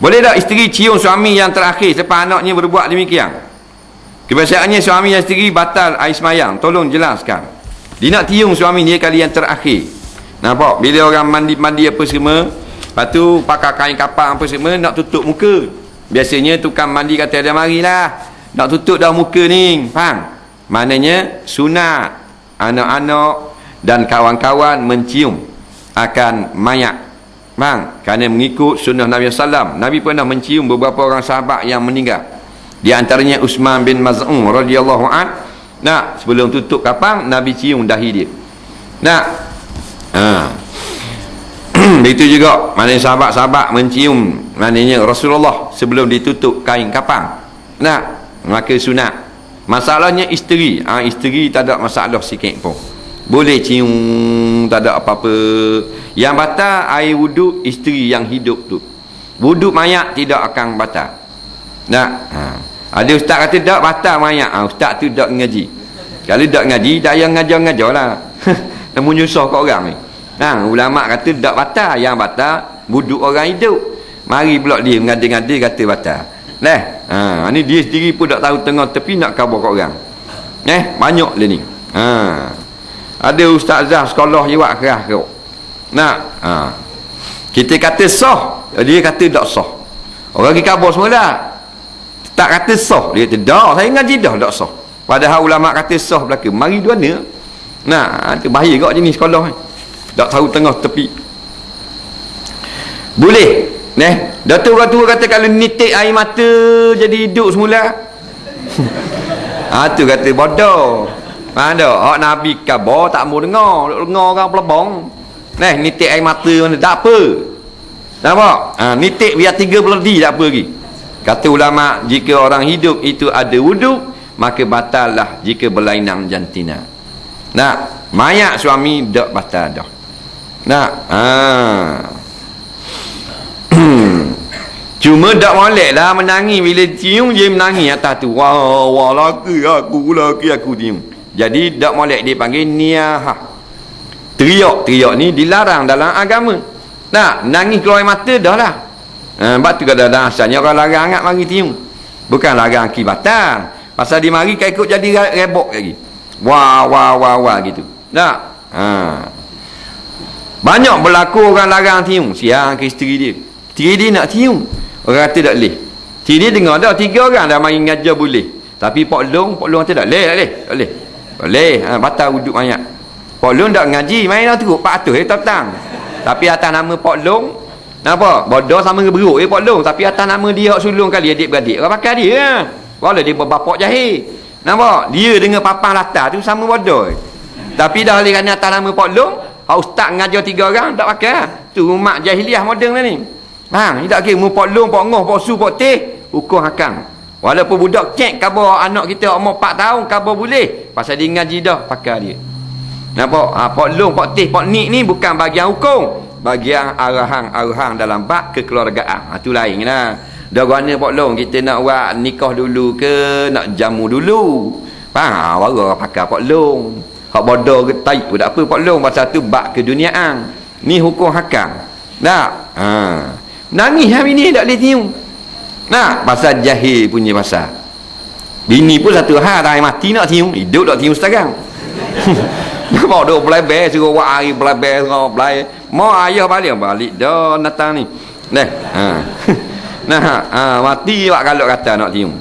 Boleh tak isteri cium suami yang terakhir selepas anaknya berbuat demikian? Kebiasaannya suami yang isteri batal air semayang. Tolong jelaskan. Dia nak cium suami dia kali yang terakhir. Nampak? Bila orang mandi-mandi apa semua, lepas tu pakai kain kapang apa semua, nak tutup muka. Biasanya tukang mandi kata dia marilah. Nak tutup dah muka ni. Faham? Maknanya sunat anak-anak dan kawan-kawan mencium akan mayat Bang, kerana mengikut sunnah Nabi SAW. Nabi pernah mencium beberapa orang sahabat yang meninggal. Di antaranya Usman bin Maz'un radhiyallahu an. Nah, sebelum tutup kapang, Nabi cium dahi dia. Nah. Ha. Itu juga maknanya sahabat-sahabat mencium maknanya Rasulullah sebelum ditutup kain kapang. Nah, maka sunat. Masalahnya isteri. Ha, isteri tak ada masalah sikit pun. Boleh cium, tak ada apa-apa. Yang batal air wuduk isteri yang hidup tu. Wuduk mayat tidak akan batal. Nak? Ha. Ada ustaz kata tak batal mayat. Ha, ustaz tu tak ngaji. Kalau tak ngaji, tak payah ngajar-ngajar lah. Namun nyusah kat orang ni. Ha, ulama kata tak batal. Yang batal, wuduk orang hidup. Mari pula dia mengadi-ngadi kata batal. Nah, ha, ni dia sendiri pun tak tahu tengah tepi nak khabar kat orang. Eh, banyak lah ni. Ha. Ada ustazah sekolah je buat kerah kau. Nak. Ha. Kita kata sah, dia kata tak sah. Orang pergi khabar semua dah. Tak kata sah, dia kata dah, saya ngaji dah tak sah. Padahal ulama kata sah belaka. Mari dua ni. Nah, tu bahaya kau jenis sekolah ni. Tak tahu tengah tepi. Boleh. Neh, datuk orang kata kalau nitik air mata jadi hidup semula. ha tu kata bodoh. Mana hak Nabi khabar tak mau dengar, dengar orang pelabong. Neh, nitik air mata mana tak apa. Nampak? Ha, nitik biar tiga beledi tak apa lagi. Kata ulama, jika orang hidup itu ada wuduk, maka batallah jika berlainan jantina. Nak, mayat suami tak batal dah. Nak, ha. Cuma tak molek lah menangis bila cium je menangis atas tu. Wah, wah laki aku, laki aku cium. Jadi tak molek dia panggil niyahah. Teriak-teriak ni dilarang dalam agama. Nah, nangis keluar mata dah lah. Ha, sebab tu kadang-kadang asalnya orang larang sangat mari tiung. Bukan larang kibatan. Pasal dia mari ikut jadi rebok lagi. Wah, wah, wah, wah gitu. Tak? Ha. Banyak berlaku orang larang tiung. Siang ke isteri dia. Isteri dia nak tiung. Orang kata tak boleh. Isteri dia dengar dah. Tiga orang dah mari ngajar boleh. Tapi Pak Long, Pak Long kata tak boleh, tak boleh. Tak boleh. Boleh. Ha, batal wuduk mayat. Pak Long tak ngaji. Main dah teruk. Pak Atus, eh, tatang. Tapi atas nama Pak Long, Nampak? Bodoh sama dengan beruk eh Pak Long. Tapi atas nama dia hak sulung kali adik-beradik. Orang pakai dia. Ha? Walau dia berbapak jahil. Nampak? Dia dengan papang latar tu sama bodoh. Tapi dah oleh kerana atas nama Pak Long, hak ustaz ngajar tiga orang tak pakai. Ha? Tu mak jahiliah moden lah ni. Ha, tak kira mu Pak Long, Pak Ngoh, Pak Su, Pak Teh, hukum hakam. Walaupun budak cek khabar anak kita umur 4 tahun khabar boleh. Pasal dia ngaji dah pakai dia. Nampak? Ha, Pak Long, Pak Teh, Pak Nik ni bukan bagian hukum bagian arahan-arahan dalam bab kekeluargaan. Ha, itu lain lah. Dah guna Pak Long, kita nak buat nikah dulu ke, nak jamu dulu. Faham? Ha, baru pakai Pak Long. Hak bodoh ke taik pun tak apa Pak Long. Pasal tu bab keduniaan. Ni hukum hakam. Tak? Ha. Nangis hari ni tak boleh tiung. Nak? Pasal jahil punya pasal. Bini pun satu hal, dah mati nak tiung. Hidup tak tiung sekarang. Nampak duk belaber suruh buat hari belaber suruh belaber. Mau ayah balik balik dah datang ni. Nah. Ha. nah, ha, mati wak kalau kata nak tiung.